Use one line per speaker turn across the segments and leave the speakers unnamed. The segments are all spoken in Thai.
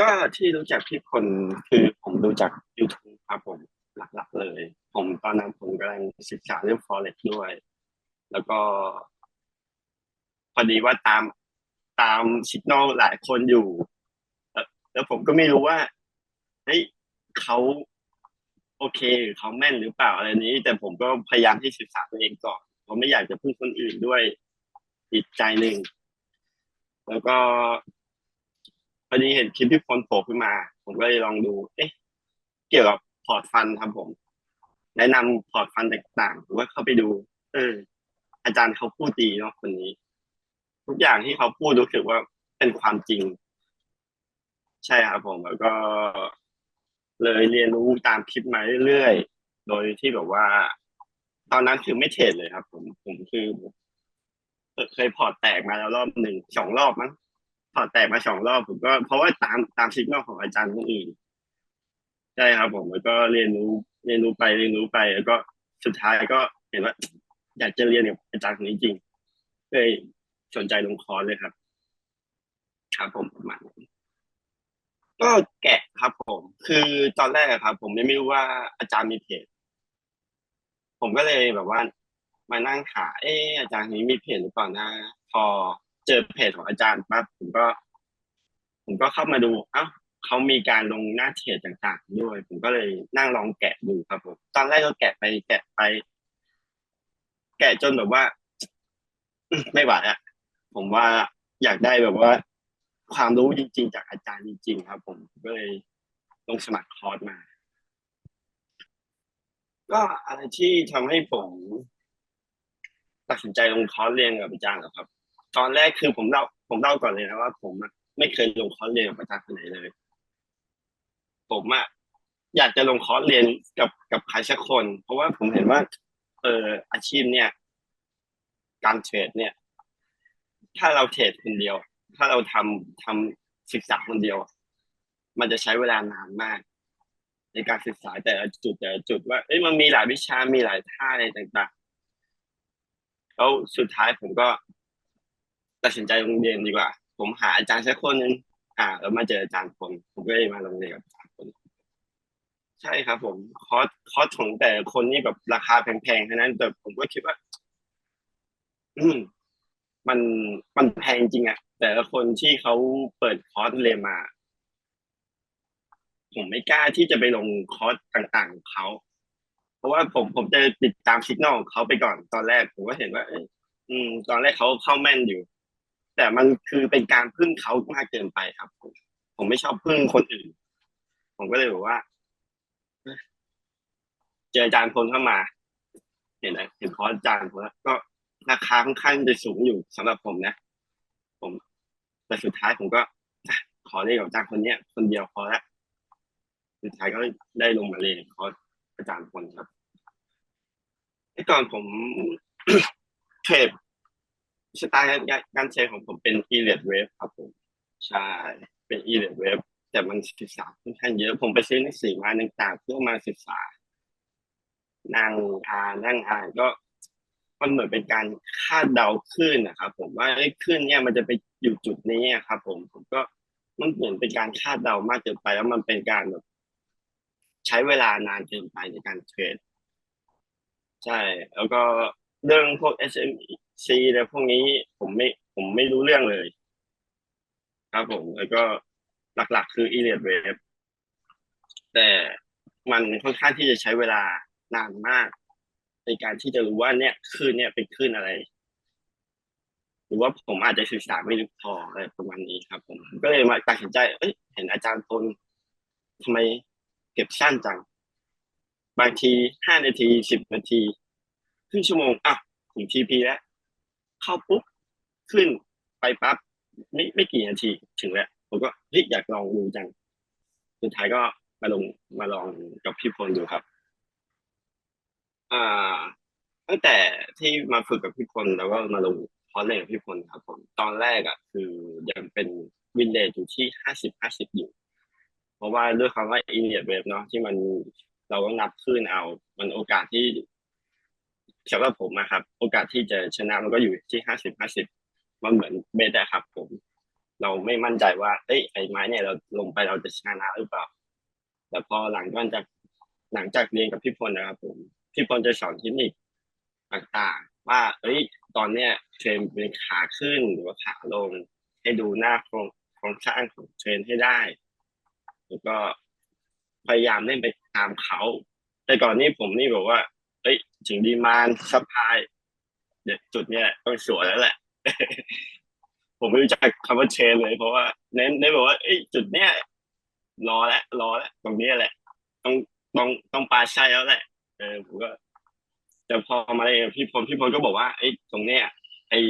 ก็ที่รู้จักพี่พลคือผมดูจาก YouTube ครับผมหลักๆเลย ผมตอนนั้นผมกำลังศึกษาเรื่อง Forex ด้วย แล้วก็ พอดีว่าตามตามสิกน a ลหลายคนอยู่แล้วผมก็ไม่รู้ว่าเฮ้ยเขาโอเคหรือเขาแม่นหรือเปล่าอะไรนี้ แต่ผมก็พยายามที่ศึกษาตัวเองก่อนผมไม่อยากจะพึ่งคนอื่นด้วยอีกใจหนึ่งแล้วก็ อดีเห็นคลิปพี่พลโผล่ขึ้นมา ผมก็เลยลองดู เอ๊ะ เกี่ยวกับพอร์ตฟันครับผม แนะนำพอร์ตฟันต่างๆผมก็เข้าไปดู เออ อาจารย์เขาพูดดีเนาะคนนี้ ทุกอย่างที่เขาพูดรู้สึกว่าเป็นความจริง ใช่ครับผมแล้วก็เลยเรียนรู้ตามคลิปมาเรื่อยๆ โดยที่แบบว่า ตอนนั้นคือไม่เทรดเลยครับ ผม ผมคือเคยพอร์ตแตกมาแล้วรอบหนึ่งสองรอบมั้ง พอแตกมาสองรอบผมก็เพราะว่าตามตามสิกนอลของอาจารย์คนอื่นใช่ครับผมแล้วก็เรียนรู้เรียนรู้ไปเรียนรู้ไป แล้วก็สุดท้ายก็เห็นว่า อยากจะเรียนกับอาจารย์คนนี้จริงเลยสนใจลงคอร์สเลยครับครับผมประมาณนั้ก็แกะครับผม คือตอนแรกครับ ผมยังไม่รู้ว่าอาจารย์มีเพจ ผมก็เลยแบบว่า มานั่งหาเอออาจารย์นี้มีเพจหรือเปล่านะ พอ เจอเพจของอาจารย์ปั๊บผมก็ ผมก็เข้ามาดูเอ้าเขามีการลงหน้าเทรดต่างๆด้วย ผมก็เลยนั่งลองแกะดูครับผมตอนแรกก็แกะไปแกะไป แกะจนแบบว่า ไม่ไหวอะผมว่าอยากได้แบบว่า ความรู้จริง ๆ จากอาจารย์จริง ๆ ครับ ผมก็เลยลงสมัครคอร์สมา ก็อะไรที่ทำให้ผมตัดสินใจลงคอร์สเรียนกับอาจารย์ครับ ตอนแรกคือผมเล่าผมเล่าก่อนเลยนะว่า ผมไม่เคยลงคอร์สเรียนกับอาจารย์คนไหนเลย ผมอะอยากจะลงคอร์สเรียนกับกับใครสักคน เพราะว่าผมเห็นว่า เอออาชีพเนี่ย การเทรดเนี่ย ถ้าเราเทรดคนเดียว ถ้าเราทำทำศึกษาคนเดียว มันจะใช้เวลานานมาก ในการศึกษาแต่ละจุดแต่ละจุดว่าเอ้ยมันมีหลายวิชามีหลายท่าอะไรต่างๆแล้วสุดท้ายผมก็ ตัดสินใจโรงเรียนดีกว่า ผมหาอาจารย์สักคนนึงอ่า แล้วมาเจออาจารย์คนผมก็เลยมาโรงเรียนกับอาจารย์คน ใช่ครับ ผมคอสคอสของแต่คนนี่แบบราคาแพงๆทั้งนั้นแต่ผมก็คิดว่า อืมมันมันแพงจริงอะแต่ละคนที่เขาเปิดคอร์สเรียนมา ผมไม่กล้าที่จะไปลงคอร์สต่างๆของเขาเพราะว่าผมผมจะติดตามสิกนอลของเขาไปก่อนตอนแรก ผมก็เห็นว่าอืม ตอนแรกเขาเข้าแม่นอยู่ แต่มันคือเป็นการพึ่งเขามากเกินไปครับ ผมไม่ชอบพึ่งคนอื่น ผมก็เลยบอกว่า เจออาจารย์พลเข้ามา เห็นไหมเห็นคอร์สอาจารย์พลแล้วก็ราคาค่อนข้างจะสูงอยู่สำหรับผมนะ ผม แต่สุดท้ายผมก็ขอเรียนกับอาจารย์คนเนี้ย คนเดียวพอละสุดท้ายก็ได้ลงมาเรียนคอร์สอาจารย์พลครับที่ก่อนผมเทรด สไตล์การเทรดของผมเป็น e l i t wave ครับผมใช่เป็น e l i t wave แต่มันศึกษาค่อนข้างเยอะผมไปซื้อหนังสือมาต่างๆเพื่อมาศึกษา นั่งอ่านนั่งอ่านก็มันเหมือนเป็นการคาดเดาขึ้นนะครับผมว่าไอ้ขึ้นเนี่ยมันจะไปอยู่จุดนี้ครับผมผมก็มันเหมือนเป็นการคาดเดามากเกินไปแล้วมันเป็นการแบบใช้เวลานานเกินไปในการเทรดใช่ แล้วก็เรื่องพวก SMC อะไรพวกนี้ผมไม่ผมไม่รู้เรื่องเลย ครับผม แล้วก็หลักๆ คือ e l i t wave แต่มันค่อนข้างที่จะใช้เวลานานมาก ในการที่จะรู้ว่าเนี่ยคลื่นเนี่ยเป็นคลื่นอะไร หรือว่าผมอาจจะศึกษาไม่ลึกพออะไรประมาณนี้ครับ ผมก็เลยมาตัดสินใจ เอ้ย เห็นอาจารย์พลทำไมเก็บสั้นจัง บางทีห้านาทีสิบนาทีครึ่งชั่วโมงอะถึงทีพีแล้ว เข้าปุ๊บขึ้นไปปั๊บไม่ไม่กี่นาทีถึงแล้วผมก็เฮ้ยอยากลองดูจังสุดท้ายก็มาลงมาลองกับพี่พลดูครับ อ่า ตั้งแต่ที่มาฝึกกับพี่พลแล้วก็มาลงคอร์สเรียนกับพี่พลครับ ผม ตอนแรกอะ คือยังเป็นวินเลจอยู่ที่ห้าสิบห้าสิบอยู่ เพราะว่าด้วยคำว่าอินเดียเวฟเนาะที่มันเราต้องนับขึ้นเอา มันโอกาสที่ สำหรับผมนะครับ โอกาสที่จะชนะมันก็อยู่ที่ห้าสิบห้าสิบมันเหมือนเบสอะครับ ผม เราไม่มั่นใจว่าเอ้ยไอ้ไม้เนี่ยเราลงไปเราจะชนะหรือเปล่า แต่พอหลังจากหลังจากเรียนกับพี่พลนะครับ ผมพี่พลจะสอนเทคนิคต่างๆ ว่าเอ้ยตอนเนี้ยเทรนเป็นขาขึ้นหรือว่าขาลง ให้ดูหน้าโครงโครงสร้างของเทรนให้ได้แล้วก็พยายามเล่นไปตามเขา แต่ก่อนนี้ผมนี่บอกว่า ถึงดีมานซัพพลายเดี๋ยจุดเนี้ยต้องสวยแล้วแหละ ผมไม่รู้จักคำว่าเชนเลย เพราะว่าเน้นเน้นบอกว่าเอ้จุดเนี้ยรอแล้วรอแล้วตรงเนี้ยแหละ ต้องต้องต้องปลาใช่แล้วแหละ เออผมก็แต่พอมาเลยพี่พลพี่พลก็บอกว่าไอ้ตรงเนี้ยไอ้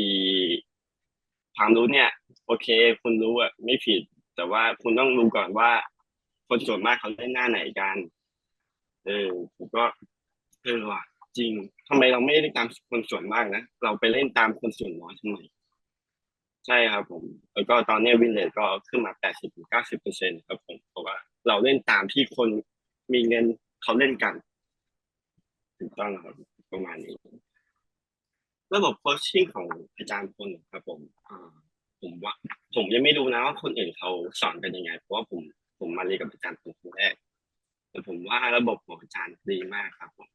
ความรู้เนี่ย โอเค คุณรู้อะไม่ผิด แต่ว่าคุณต้องรู้ก่อนว่า คนส่วนมากเขาเล่นหน้าไหนกัน เออผมก็เออว่ะ จริงทำไมเราไม่เล่นตามคนส่วนมากนะ เราไปเล่นตามคนส่วนน้อยทำไมใช่ครับ ผมแล้วก็ตอนนี้วินเลทก็ขึ้นมา80ถึง90เปอร์เซ็นต์ครับผมเพราะว่าเราเล่นตามที่คนมีเงินเขาเล่นกันถูกต้องครับประมาณนี้ ระบบโคชชิ่งของอาจารย์พลครับ ผมผมว่า ผมยังไม่รู้นะว่าคนอื่นเขาสอนกันยังไง เพราะว่าผมผมมาเรียนกับอาจารย์พลครั้งแรกแต่ผมว่าระบบของอาจารย์ดีมากครับผม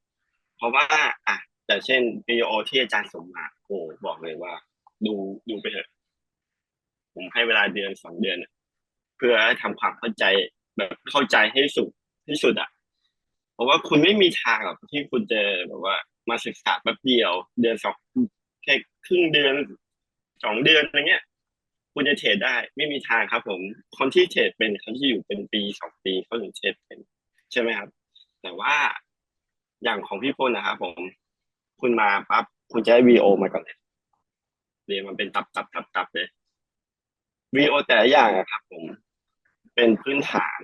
เพราะว่าอะแต่เช่นวิดีโอที่อาจารย์ส่งมาโอ้บอกเลยว่า ดูดูไปเถอะ ผมให้เวลาเดือนสองเดือนเพื่อให้ทำความเข้าใจแบบเข้าใจให้สุดที่สุดอะ เพราะว่าคุณไม่มีทางหรอกที่คุณจะแบบว่า มาศึกษาแป๊บเดียว เดือนสองแค่ครึ่งเดือนสองเดือนอะไรเงี้ย คุณจะเทรดได้ไม่มีทางครับ ผม คนที่เทรดเป็นเขาที่อยู่เป็นปีสองปีเขาถึงเทรดเป็น ใช่ไหมครับ แต่ว่า อย่างของพี่พลนะครับผม คุณมาปั๊บคุณจะให้วีโอมาก่อนเลยเรียนมันเป็นตับตับตับตับเลยวีโอแต่ละอย่างอะครับผม เป็นพื้นฐาน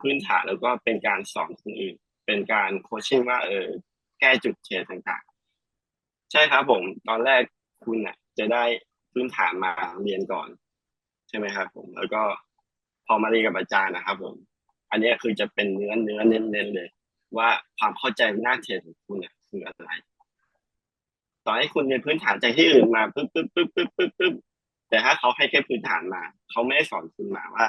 พื้นฐานแล้วก็เป็นการสอนคนอื่น เป็นการโคชชิ่งว่าเออ แก้จุดเทรดต่างๆ ใช่ครับผม ตอนแรกคุณน่ะจะได้พื้นฐานมาเรียนก่อน ใช่ไหมครับผมแล้วก็พอมาเรียนกับอาจารย์นะครับผม อันนี้คือจะเป็นเนื้อเนื้อเน้นๆเลย ว่าความเข้าใจหน้าเทรดของคุณเนี่ยคืออะไร ต่อให้คุณเรียนพื้นฐานจากที่อื่นมาปึ๊บปึ๊บปึ๊บปึ๊บปึ๊บปึ๊บแต่ถ้าเขาให้แค่พื้นฐานมา เขาไม่ได้สอนคุณมาว่า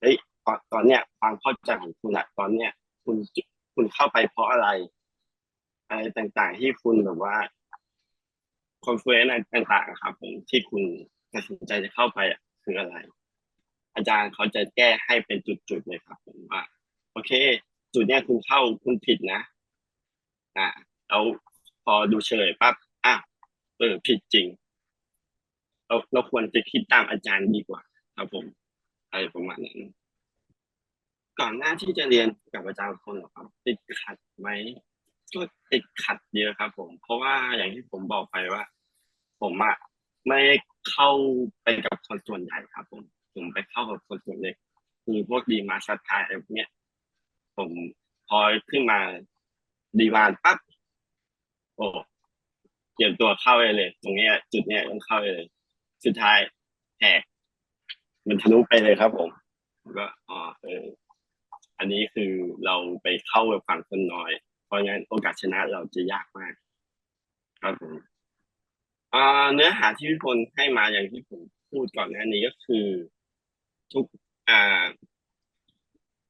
เฮ้ยตอนตอนเนี้ยความเข้าใจของคุณอะตอนเนี้ยคุณคุณเข้าไปเพราะอะไรอะไรต่างๆ ที่คุณแบบว่าคอนเฟลนต่างๆครับผมที่คุณตัดสินใจจะเข้าไปอะคืออะไร อาจารย์เขาจะแก้ให้เป็นจุดๆเลยครับผมว่า โอเค จุดเนี้ยคุณเข้าคุณผิดนะ อ่าแล้วพอดูเฉลยปั๊บอะเออผิดจริง เราเราควรจะคิดตามอาจารย์ดีกว่า ครับผมอะไรประมาณนั้นก่อนหน้าที่จะเรียนกับอาจารย์คนหรอครับ ติดขัดไหมก็ติดขัดเยอะครับ ผม เพราะว่าอย่างที่ผมบอกไปว่า ผมอะไม่เข้าไปกับคนส่วนใหญ่ครับ ผม ผมไปเข้ากับคนส่วนเล็กคือพวกดีมาสตาร์อะไรพวกเนี้ย ผมพอขึ้นมาดีมานปั๊บโอ้เตรียมตัวเข้าไปเลย ตรงเนี้ย จุดเนี้ยต้องเข้าไปเลย สุดท้ายแหกมันทะลุไปเลยครับ ผมก็อ๋อเอออันนี้คือเราไปเข้ากับฝั่งคนน้อย เพราะงั้นโอกาสชนะเราจะยากมาก ครับผมเนื้อหาที่พี่พลให้มาอย่างที่ผมพูดก่อนหน้านี้ก็คือ ทุกอ่า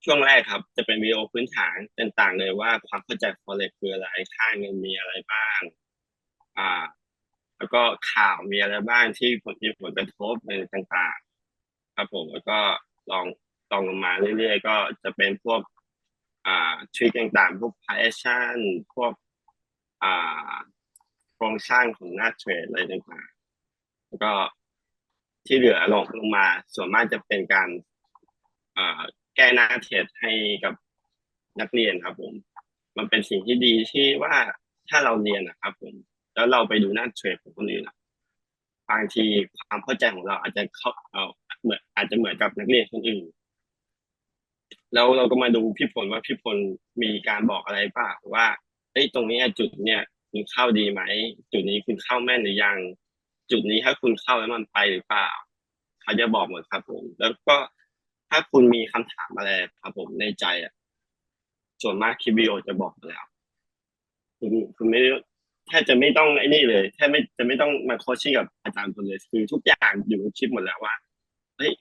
ช่วงแรกครับ จะเป็นวิดีโอพื้นฐานต่างๆเลยว่าความเข้าใจ forex คืออะไรค่าเงินมีอะไรบ้าง อ่า แล้วก็ข่าวมีอะไรบ้างที่ผลมีผลกระทบในต่างๆ ครับผมแล้วก็ลองลองลงมาเรื่อยๆ ก็จะเป็นพวก อ่าทริคต่างๆ พวก price พวก อ่าโครงสร้างของหน้าเทรดอะไรต่างๆแล้วก็ที่เหลือลงลงมาส่วนมากจะเป็นการอ่า แก้หน้าเทรดให้กับนักเรียนครับ ผม มันเป็นสิ่งที่ดีที่ว่าถ้าเราเรียนนะครับ ผม แล้วเราไปดูหน้าเทรดของคนอื่นอะบางทีความเข้าใจของเราอาจจะเข้าเอาเหมือนอาจจะเหมือนกับนักเรียนคนอื่น แล้วเราก็มาดูพี่พลว่าพี่พลมีการบอกอะไรป่ะว่าเอ้ยตรงนี้จุดเนี่ยคุณเข้าดีไหมจุดนี้คุณเข้าแม่นหรือยัง จุดนี้ถ้าคุณเข้าแล้วมันไปหรือเปล่าเขาจะบอกหมดครับผม แล้วก็ ถ้าคุณมีคำถามอะไรครับผมในใจอะ ส่วนมากคลิปวิดีโอจะบอกมาแล้ว คุณคุณไม่แทบจะไม่ต้องไอ้นี่เลยแทบไม่จะไม่ต้องมาโคชชิ่งกับอาจารย์คนเลยคือทุกอย่างอยู่ในคลิปหมดแล้วว่าเฮ้ย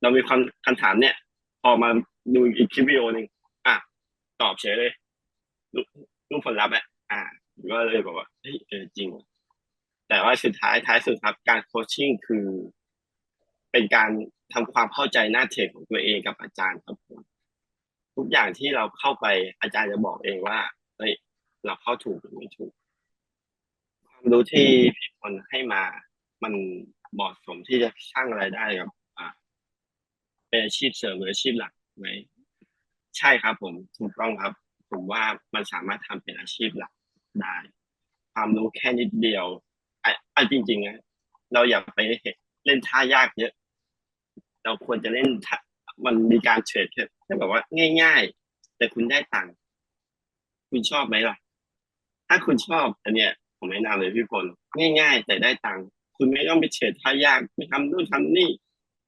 เรามีความคำถามเนี่ยพอกมาดูอีกคลิปวิดีโอหนึ่งอะตอบเฉยเลยรูรูปผลลัพธ์อะอ่าก็เลยบอกว่าเฮ้ยเออจริง แต่ว่าสุดท้ายท้ายสุดครับ การโคชชิ่งคือ เป็นการ ทำความเข้าใจหน้าเทรดของตัวเองกับอาจารย์ครับผมทุกอย่างที่เราเข้าไปอาจารย์จะบอกเองว่าเฮ้ยเราเข้าถูกหรือไม่ถูก ความรู้ที่พี่พลให้มา มันเหมาะสมที่จะสร้างรายได้กับอ่าเป็นอาชีพเสริมหรืออาชีพหลักไหมใช่ครับ ผมถูกต้องครับ ผมว่ามันสามารถทำเป็นอาชีพหลักได้ ความรู้แค่นิดเดียวไอไอ้จริงๆนะเราอย่าไปเล่นท่ายากเยอะ เราควรจะเล่นมันมีการเทรดแค่แบบว่า ง่าย ๆ แต่คุณได้ตังค์คุณชอบไหมล่ะ ถ้าคุณชอบอันเนี้ยผมแนะนำเลยพี่พลง่าย ๆ แต่ได้ตังค์คุณไม่ต้องไปเทรดท่ายากไปทำนู่นทำนี่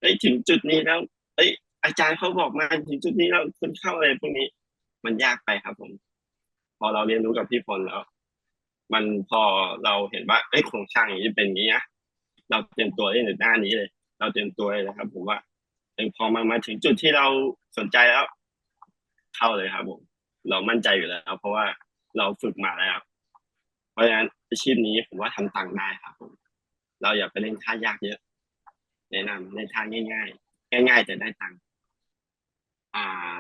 เอ้ถึงจุดนี้แล้วเอ้ยอาจารย์เขาบอกมาถึงจุดนี้แล้วคุณเข้าอะไรพวกนี้ มันยากไปครับผม พอเราเรียนรู้กับพี่พลแล้ว มันพอเราเห็นว่าเอ้โครงสร้างอย่างนี้เป็นอย่างนี้นะเราเตรียมตัวเล่นในหน้านี้เลย เราเตรียมตัวเลยนะครับ ผมว่า พอมามาถึงจุดที่เราสนใจแล้ว เข้าเลยครับผม เรามั่นใจอยู่แล้วเพราะว่าเราฝึกมาแล้วเพราะฉะนั้นอาชีพนี้ผมว่าทำตังค์ได้ครับผม เราอย่าไปเล่นท่ายากเยอะแนะนำเล่นท่าง่าย ๆ ง่าย ๆ แต่ได้ตังค์อ่า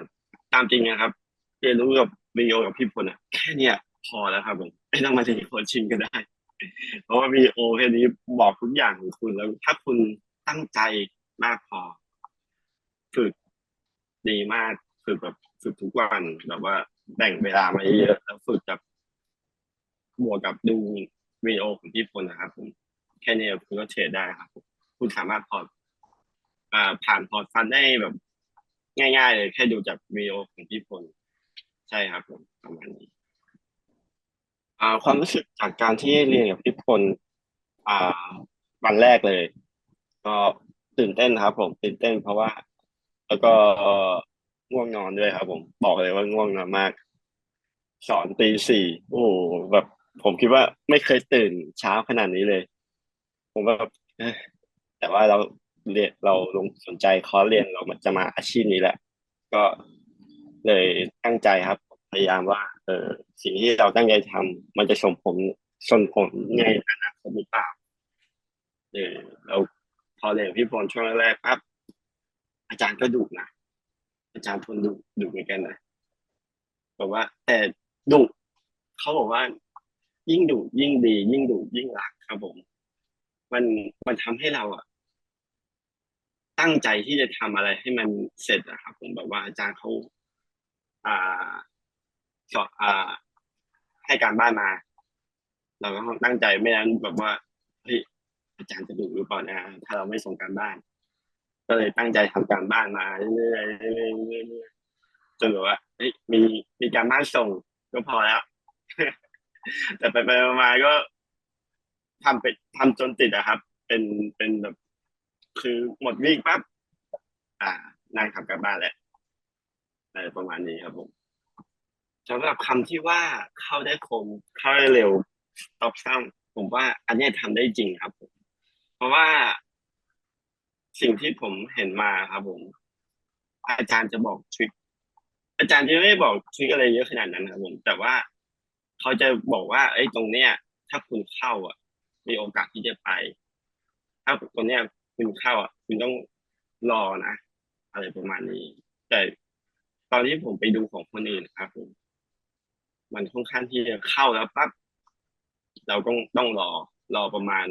ตามจริงนะครับเรียนรู้กับวิดีโอกับพี่พลอะแค่เนี้ยพอแล้วครับผมไม่ต้องมาถึงโคชชิ่งก็ได้ เพราะว่าวิดีโอแค่นี้บอกทุกอย่างของคุณแล้ว ถ้าคุณตั้งใจมากพอ ฝึกดีมากฝึกแบบฝึกทุกวันแบบว่าแบ่งเวลามาเยอะๆแล้วฝึกกับบวกกับดูวิดีโอของพี่พลนะครับผมแค่นี้คุณก็เทรดได้ครับคุณสามารถพอร์ตอ่าผ่านพอร์ตฟันได้แบบ ง่ายๆเลยแค่ดูจากวิดีโอของพี่พลใช่ครับผมประมาณนี้ความรู้สึกจากการที่เรียนกับพี่พลวันแรกเลย ก็ตื่นเต้นครับ ผมตื่นเต้นเพราะว่า แล้วก็ง่วงนอนด้วยครับ ผมบอกเลยว่าง่วงนอนมาก สอนตีสี่โอ้แบบ ผมคิดว่าไม่เคยตื่นเช้าขนาดนี้เลย ผมแบบแต่ว่าเราเรียนเราลงสนใจคอร์สเรียนเรามันจะมาอาชีพนี้แหละ ก็เลยตั้งใจครับ พยายามว่า เออสิ่งที่เราตั้งใจทำมันจะส่งผลส่งผลในอนาคตหรือเปล่าเออเราพอเรียนพี่พลช่วงแรกปั๊บ จารย์ก็ดุนะอาจารย์พลดุดุเหมือนกันนะบอกว่า แต่ดุเขาบอกว่า ยิ่งดุยิ่งดี ยิ่งดุยิ่งรักครับผม มันมันทำให้เราอะตั้งใจที่จะทำอะไรให้มันเสร็จอะครับผมแบบว่าอาจารย์เขาอ่าสอนอ่า ให้การบ้านมา เราก็ตั้งใจไม่นั้นแบบว่าเฮ้ยอาจารย์จะดุหรือเปล่านะถ้าเราไม่ส่งการบ้าน ก็เลยตั้งใจทำการบ้านมาเรื่อยๆเรื่อยๆเรื่อยๆจนแบบว่าเฮ้ยมีมีการบ้านส่งก็พอแล้ว แต่ไปไปมาๆก็ทำไปทำจนติดอะครับ เป็นเป็นแบบ คือหมดวีคปั๊บอ่า นั่งทำการบ้านแหละอะไรประมาณนี้ครับผมสำหรับคำที่ว่าเข้าได้คมเข้าได้เร็วตอบซ้ำผมว่า อันนี้ทำได้จริงครับผมเพราะว่า สิ่งที่ผมเห็นมาครับผม อาจารย์จะบอกทริคอาจารย์จะไม่บอกทริคอะไรเยอะขนาดนั้นครับผมแต่ว่าเขาจะบอกว่าไอ้ตรงเนี้ย ถ้าคุณเข้าอะ มีโอกาสที่จะไป ถ้าตรงเนี้ยคุณเข้าอะ คุณต้องรอนะอะไรประมาณนี้ แต่ตอนที่ผมไปดูของคนอื่นนะครับผมมันค่อนข้างที่จะเข้าแล้วปั๊บเราต้องต้องรอรอประมาณ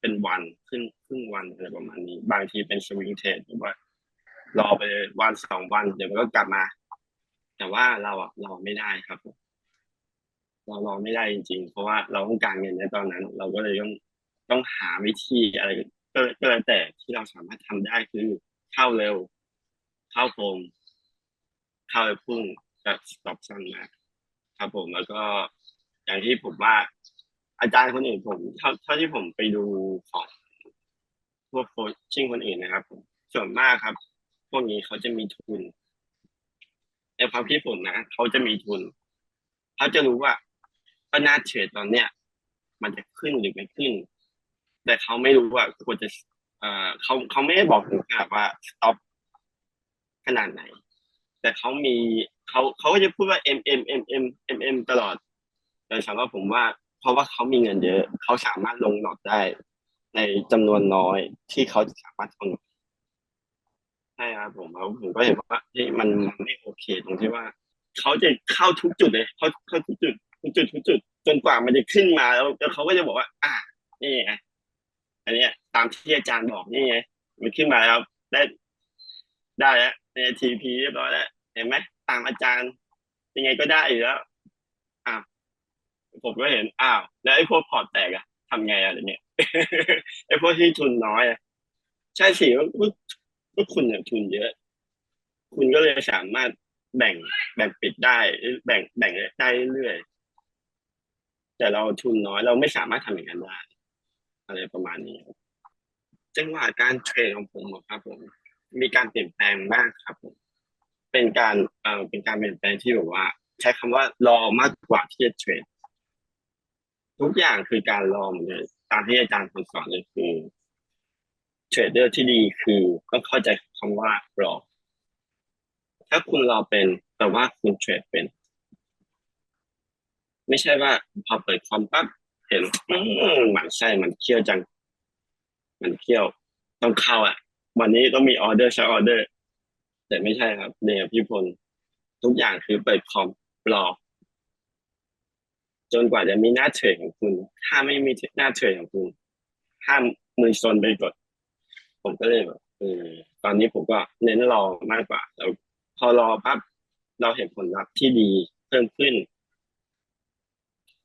เป็นวันครึ่งครึ่งวันอะไรประมาณนี้ บางทีเป็นสวิงเทรดหรือว่ารอไปวันสองวัน เดี๋ยวมันก็กลับมา แต่ว่าเราอะรอไม่ได้ครับเรารอไม่ได้จริง ๆ เพราะว่าเราต้องการเงินในตอนนั้น เราก็เลยต้องต้องหาวิธีอะไรก็ก็แล้วแต่ที่เราสามารถทำได้คือเข้าเร็ว เข้าโฟมเข้าไปพุ่งแบบสต็อปสั้นมาครับผมแล้วก็อย่างที่ผมว่า อาจารย์คนอื่นผมเท่าเท่าที่ผมไปดูของพวกโคชชิ่งคนอื่นนะครับผมส่วนมากครับ พวกนี้เขาจะมีทุนในความคิดผมนะเขาจะมีทุนเขาจะรู้ว่าก็น่าเทรดตอนเนี้ย มันจะขึ้นหรือไม่ขึ้น แต่เขาไม่รู้ว่าควรจะเอ่อเขาเขาไม่ได้บอกถึงขนาดว่า stop ขนาดไหน แต่เขามีเขาเขาก็จะพูดว่า M M M M M M ตลอด แต่สำหรับผมว่า เพราะว่าเขามีเงินเยอะ เขาสามารถลงหลอดได้ ในจำนวนน้อยที่เขาจะสามารถทนใช่ครับผมแล้วผมก็เห็นว่าที่มันมันไม่โอเคตรงที่ว่า เขาจะเข้าทุกจุดเลยเขาเข้าทุกจุดทุกจุดทุกจุด จนกว่ามันจะขึ้นมาแล้วแล้วเขาก็จะบอกว่า อะนี่ไงอันนี้ตามที่อาจารย์บอกนี่ไงมันขึ้นมาแล้วได้ได้แล้วในทีพีเรียบร้อยแล้วเห็นไหมตามอาจารย์ยังไงก็ได้อยู่แล้วอ้า ผมก็เห็นอ้าวแล้วไอ้พวกพอร์ตแตกอะทำไงอะไรเงี้ยไอ้พวกที่ทุนน้อยอะใช่สิว่าว่าคุณเนี่ยทุนเยอะ คุณก็เลยสามารถแบ่งแบ่งปิดได้ แบ่งแบ่งได้เรื่อยแต่เราทุนน้อยเราไม่สามารถทำอย่างนั้นได้อะไรประมาณนี้จังหวะการเทรดของผมครับผม มีการเปลี่ยนแปลงมากครับผม เป็นการเอ่อเป็นการเปลี่ยนแปลงที่แบบว่า ใช้คำว่ารอมากกว่าที่จะเทรด ทุกอย่างคือการรอหมดเลยตามที่อาจารย์คนสอนเลยคือเทรดเดอร์ที่ดีคือต้องเข้าใจคำว่ารอถ้าคุณรอเป็นแต่ว่าคุณเทรดเป็น ไม่ใช่ว่าพอเปิดคอมปั๊บเห็นมหมันใช่มันเคี่ยวจัง มันเคี่ยวต้องเข้าอะ วันนี้ต้องมีออเดอร์ใช้ออเดอร์ แต่ไม่ใช่ครับเนี่ยพี่พลทุกอย่างคือเปิดคอมรอ จนกว่าจะมีหน้าเทรดของคุณ ถ้าไม่มีหน้าเทรดของคุณ ห้ามมือซนไปกด ผมก็เลยแบบเออตอนนี้ผมก็เน้นรอมากกว่าแล้วพอรอปั๊บเราเห็นผลลัพธ์ที่ดีเพิ่มขึ้น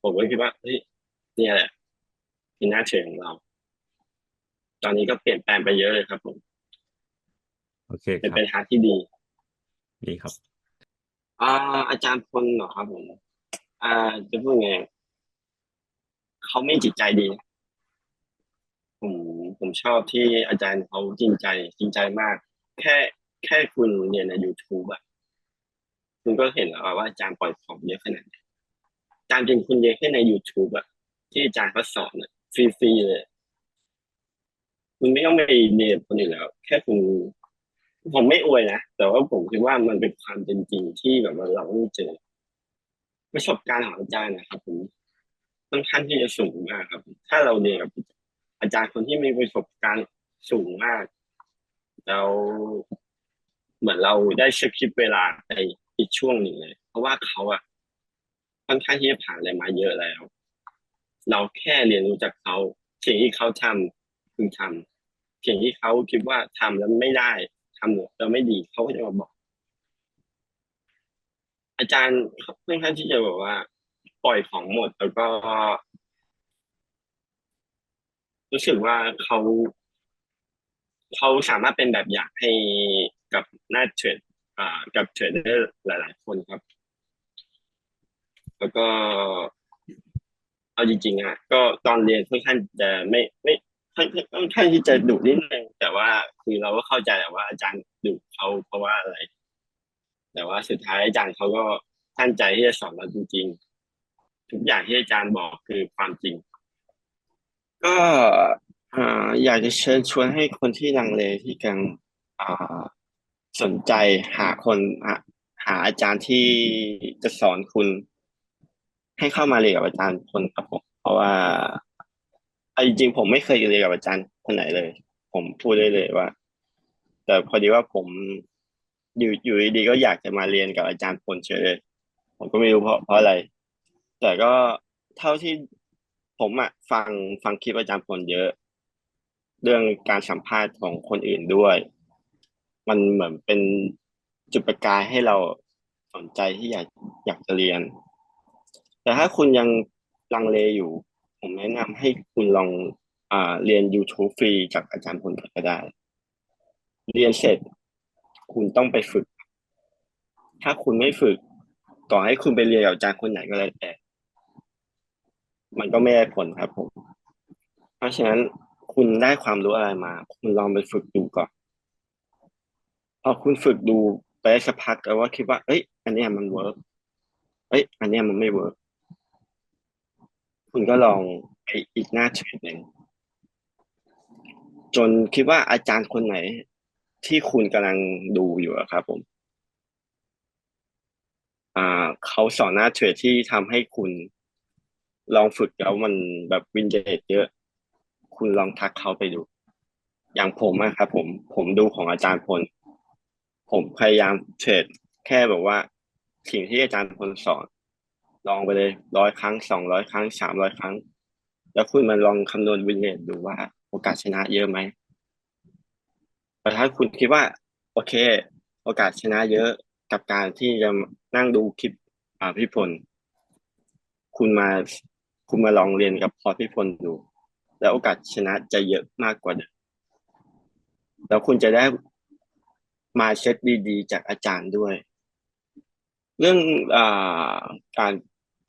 ผมก็คิดว่าเฮ้ยเนี่ยแหละคือหน้าเทรดของเรา ตอนนี้ก็เปลี่ยนแปลงไปเยอะเลยครับ ผม
โอเค
เป็น
ครับ
เป็นทางที่ดี
ดีครับ
อ่าอาจารย์พลเหรอครับผม อ่า จะพูดไงเขาไม่จิตใจดี ผมผมชอบที่อาจารย์เขาจริงใจ จริงใจมาก แค่แค่คุณเรียนใน YouTube อะคุณก็เห็นแล้วว่าอาจารย์ปล่อยของเยอะขนาดไหนอาจารย์จริงคุณเรียนแค่ใน YouTube อะที่อาจารย์เขาสอนอะฟรีๆเลยคุณไม่ต้องไปเรียนคนอื่นแล้ว แค่คุณผมไม่อวยนะ แต่ว่าผมคิดว่ามันเป็นความเป็นจริงที่แบบว่าเราต้องเจอ ประสบการณ์ของอาจารย์นะครับผมค่อนข้างที่จะสูงมากครับ ถ้าเราเรียนกับอาจารย์คนที่มีประสบการณ์สูงมากแล้วเหมือนเราได้สคริปเวลาไปอีกช่วงหนึ่งเลย เพราะว่าเขาอะค่อนข้างที่จะผ่านอะไรมาเยอะแล้ว เราแค่เรียนรู้จากเขาสิ่งที่เขาทำคือทำสิ่งที่เขาคิดว่าทำแล้วไม่ได้ทำแล้วไม่ดีเขาก็จะมาบอก อาจารย์เขาค่อนข้างที่จะแบบว่า ปล่อยของหมดแล้วก็ รู้สึกว่าเขาเขาสามารถเป็นแบบอย่างให้กับหน้าเทรดอ่า กับเทรดเดอร์หลาย ๆ คนครับ แล้วก็ เอาจริงๆอะก็ตอนเรียนค่อนข้างจะไม่ไม่ค่อนค่อนข้างที่จะดุนิดนึงแต่ว่าคือเราก็เข้าใจแหละว่าอาจารย์ดุเขาเพราะว่าอะไร แต่ว่าสุดท้ายอาจารย์เขาก็ตั้งใจที่จะสอนเราจริง ๆ ทุกอย่างที่อาจารย์บอกคือความจริง ก็อยากจะเชิญชวนให้คนที่ลังเลที่กำลังสนใจหาคนหาอาจารย์ที่จะสอนคุณ ให้เข้ามาเรียนกับอาจารย์คนครับผมเพราะว่าเอาจริงๆผมไม่เคยเรียนกับอาจารย์คนไหนเลย ผมพูดได้เลยว่า แต่พอดีว่าผม อยู่อยู่ดีๆก็อยากจะมาเรียนกับอาจารย์พลเฉยเลย ผมก็ไม่รู้เพราะเพราะอะไร แต่ก็เท่าที่ผมอะฟังฟังคลิปอาจารย์พลเยอะ เรื่องการสัมภาษณ์ของคนอื่นด้วย มันเหมือนเป็นจุดประกายให้เราสนใจที่อยากอยากจะเรียน แต่ถ้าคุณยังลังเลอยู่ ผมแนะนำให้คุณลองอ่าเรียน YouTube ฟรีจากอาจารย์พลก็ได้ เรียนเสร็จ คุณต้องไปฝึก ถ้าคุณไม่ฝึก ต่อให้คุณไปเรียนกับอาจารย์คนไหนก็แล้วแต่ มันก็ไม่ได้ผลครับผม เพราะฉะนั้นคุณได้ความรู้อะไรมา คุณลองไปฝึกดูก่อน พอคุณฝึกดูไปสักพักแล้วว่าคิดว่า เอ้ย อันเนี้ยมันเวิร์กเอ้ย อันเนี้ยมันไม่เวิร์กคุณก็ลองไปอีกหน้าเทรดหนึ่งจนคิดว่าอาจารย์คนไหน ที่คุณกำลังดูอยู่อะครับผม อ่าเขาสอนหน้าเทรดที่ทำให้คุณลองฝึกแล้วมันแบบวินเดจเยอะ คุณลองทักเขาไปดู อย่างผมอะครับ ผม ผมดูของอาจารย์พล ผมพยายามเทรดแค่แบบว่า สิ่งที่อาจารย์พลสอน ลองไปเลยร้อยครั้งสองร้อยครั้งสามร้อยครั้ง แล้วคุณมาลองคำนวณวินเดจดูว่า โอกาสชนะเยอะไหม แต่ถ้าคุณคิดว่า โอเค โอกาสชนะเยอะกับการที่จะนั่งดูคลิปอ่าพี่พล คุณมาคุณมาลองเรียนกับพอพี่พลดู แล้วโอกาสชนะจะเยอะมากกว่าเดิมแล้วคุณจะได้มาเซตดีๆ จากอาจารย์ด้วย เรื่องอการ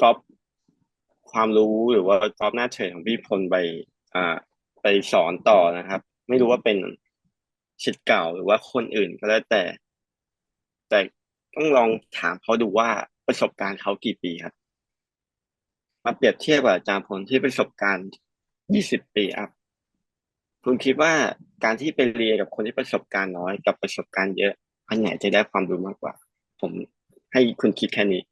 ก๊อปความรู้หรือว่าก๊อปหน้าเทรดของพี่พลไปไปสอนต่อนะครับ ไม่รู้ว่าเป็น ศิษย์เก่าหรือว่าคนอื่นก็แล้วแต่ แต่ต้องลองถามเขาดูว่าประสบการณ์เขากี่ปีครับ มาเปรียบเทียบกับอาจารย์พลที่ประสบการณ์ยี่สิบปีอัพคุณคิดว่าการที่ไปเรียนกับคนที่ประสบการณ์น้อยกับประสบการณ์เยอะ อันไหนจะได้ความรู้มากกว่า ผมให้คุณคิดแค่นี้